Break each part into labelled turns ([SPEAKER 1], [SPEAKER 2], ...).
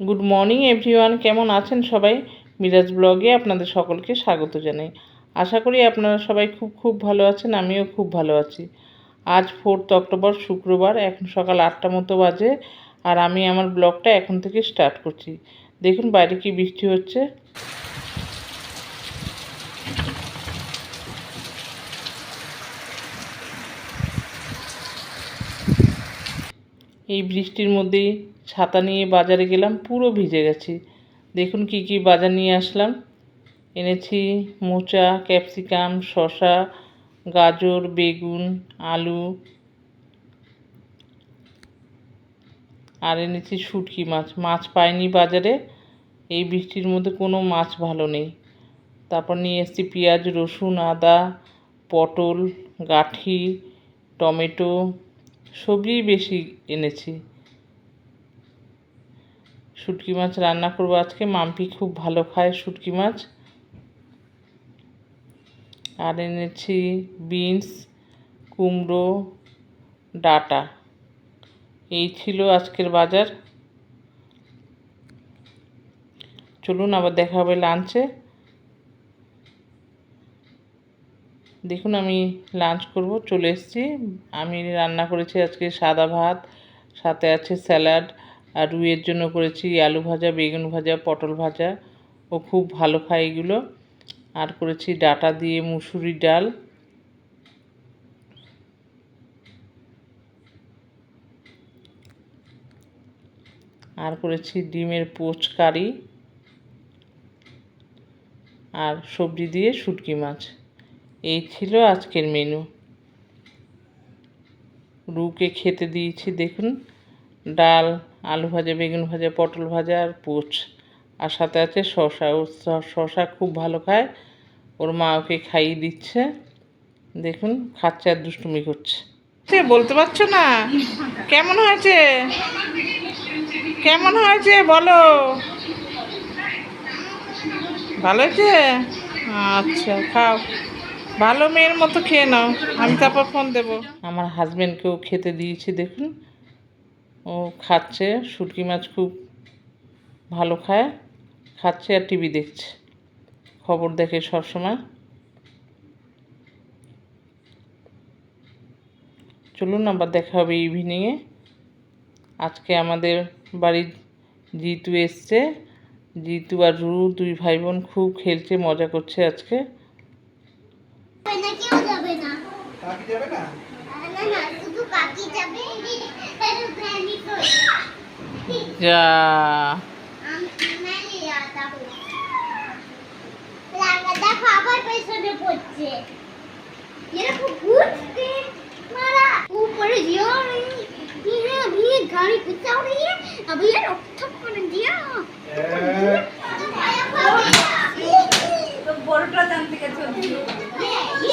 [SPEAKER 1] Good morning everyone কেমন আছেন সবাই? মিরাজ ব্লগে আপনাদের সকলকে স্বাগত জানাই। আশা করি আপনারা সবাই খুব খুব ভালো আছেন, আমিও খুব ভালো আছি। আজ ফোর্থ অক্টোবর, শুক্রবার, এখন সকাল আটটা মতো বাজে আর আমি আমার ব্লগটা এখন থেকে স্টার্ট করছি। দেখুন, বাইরে কি বৃষ্টি হচ্ছে। এই বৃষ্টির মধ্যেই ছাতা নিয়ে বাজারে গেলাম, পুরো ভিজে গেছি। দেখুন কি কি বাজার নিয়ে আসলাম। এনেছি মোচা, ক্যাপসিকাম, শসা, গাজর, বেগুন, আলু আর এনেছি শুটকি মাছ। মাছ পাইনি বাজারে। এই বৃষ্টির মধ্যে কোনো মাছ ভালো নেই। তারপর নিয়ে এসেছি পেঁয়াজ, রসুন, আদা, পটল, গাঠি, টমেটো সবজিই বেশি এনেছি। শুটকি মাছ রান্না করব আজকে। মাম্পি খুব ভালো খায় শুটকি মাছ। আর এনেছি বিনস, কুমড়ো, ডাটা। এই ছিল আজকের বাজার। চলুন আবার দেখা হবে লাঞ্চে। দেখুন, আমি লাঞ্চ করব, চলে এসেছি। আমি রান্না করেছি আজকে সাদা ভাত, সাথে আছে স্যালাড আর রুইয়ের জন্য করেছি আলু ভাজা, বেগুন ভাজা, পটল ভাজা। ও খুব ভালো খায় এগুলো। আর করেছি ডাটা দিয়ে মুসুরি ডাল। আর করেছি ডিমের পোচ কারি। আর সবজি দিয়ে শুটকি মাছ। এই ছিল আজকের মেনু রুকে খেতে দিয়েছি, দেখুন, ডাল, আলু ভাজা, বেগুন ভাজা, পটল ভাজা আর পোচ। আর সাথে আছে শশা ও শশা খুব ভালো খায়। ওর মা ওকে খাইয়ে দিচ্ছে। দেখুন, খাচ্ছে আর দুষ্টুমি করছে। সে বলতে পারছ না? কেমন হয়েছে? কেমন হয়েছে বলো? ভালো হয়েছে? আচ্ছা খাও। ভালো মেয়ের মতো খেয়ে নাও। আমি তারপর ফোন দেবো। আমার হাজব্যান্ডকেও খেতে দিয়েছি, দেখুন। ও খাচ্ছে, শুটকি মাছ খুব ভালো খায়, খাচ্ছে আর টিভি দেখছে। খবর দেখে সবসময় চলুন আবার দেখা হবে ইভিনিংয়ে আজকে আমাদের বাড়ির জিতু এসছে। জিতু আর রু দুই ভাই বোন খুব খেলছে, মজা করছে আজকে।
[SPEAKER 2] না কেউ যাবে না
[SPEAKER 3] কাকি যাবে না
[SPEAKER 2] না না শুধু কাকি যাবে প্রাণী তো
[SPEAKER 1] যা
[SPEAKER 2] मैं नहीं आता हूँ লাগা দেখো আবার পেছনে পড়ছে এরকম ঘুরতে मारा ऊपर जियो ये अभी ये गाड़ी पीछे हो रही है अभी ये रोकथाम कर दिया
[SPEAKER 4] তো বড়টা জানতে গেছে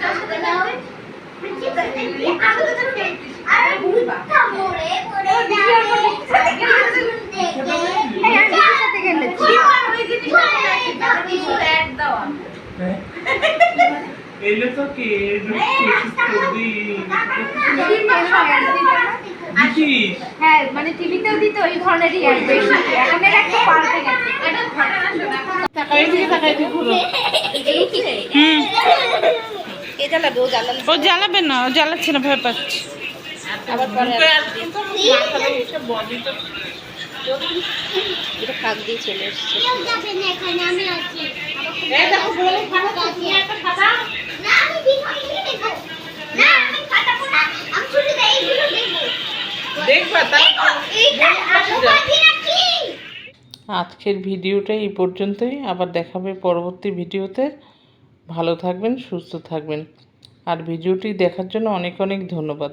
[SPEAKER 4] কার সাথে দেখা হয়?
[SPEAKER 2] আরে ভূতটা মরে মরে যাবে
[SPEAKER 4] এই আমি কার সাথে গেলে? ওই জিনিসটা মনে আছে, তার কিছু add দেওয়া।
[SPEAKER 1] এলে তো কে?
[SPEAKER 4] হ্যাঁ মানে টিভিতেও দিত ওই ধরনেরই এখন একটা পাল্টে গেছে এটা ঘটনা শোনা
[SPEAKER 1] তাকাই দিকে তাকাই দিকে ঘুরো। হুম। ও জ্বালাবে না ও জ্বালাচ্ছে না ভয় পাচ্ছে।
[SPEAKER 4] আবার
[SPEAKER 2] এটা ফাঁক দিয়ে চলে এসছে কেউ যাবে না এখানে আমি আছি
[SPEAKER 1] এই দেখো বলে খারাপ
[SPEAKER 2] আছে একটা খাতা না আমি বিনয় দিয়ে দেখো না আমি খাতাবো না আমি শুধু এইগুলো দেখব
[SPEAKER 1] দেখবা তাই
[SPEAKER 2] এইটা আলো বাজি রাখি
[SPEAKER 1] আজকের ভিডিওটা এই পর্যন্তই। আবার দেখাবে পরবর্তী ভিডিওতে। ভালো থাকবেন, সুস্থ থাকবেন। আর ভিডিওটি দেখার জন্য অনেক অনেক ধন্যবাদ।